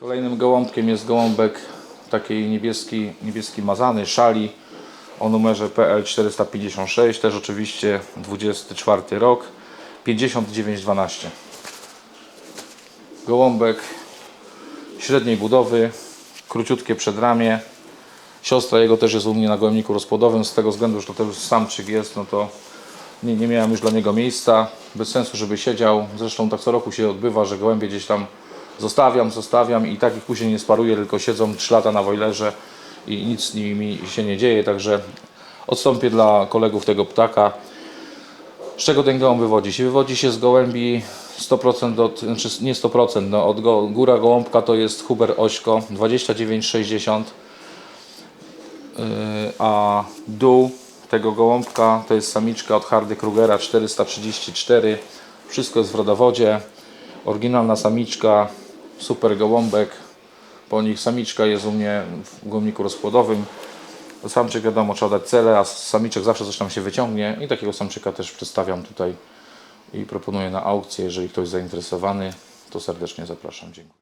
Kolejnym gołąbkiem jest gołąbek takiej niebieski, niebieski mazany, szali o numerze PL456, też oczywiście 24 rok, 5912. Gołąbek średniej budowy, króciutkie przedramię. Siostra jego też jest u mnie na gołębniku rozpłodowym, z tego względu, że to też samczyk jest, no to nie, nie miałem już dla niego miejsca. Bez sensu, żeby siedział. Zresztą tak co roku się odbywa, że gołębie gdzieś tam zostawiam, zostawiam i tak ich później nie sparuję, tylko siedzą 3 lata na wojlerze i nic z nimi się nie dzieje, także odstąpię dla kolegów tego ptaka. Z czego ten gołąb wywodzi się? Wywodzi się z gołębi 100% od, znaczy nie 100%, no od go, góra gołąbka to jest Huber Ośko 2960 Yy, a dół tego gołąbka to jest samiczka od Hardy Krugera 434 wszystko jest w rodowodzie oryginalna samiczka super gołąbek. Po nich samiczka jest u mnie w gołębniku rozpłodowym. Samczyk wiadomo trzeba dać cele a samiczek zawsze coś tam się wyciągnie. I takiego samczyka też przedstawiam tutaj i proponuję na aukcję jeżeli ktoś zainteresowany to serdecznie zapraszam. Dziękuję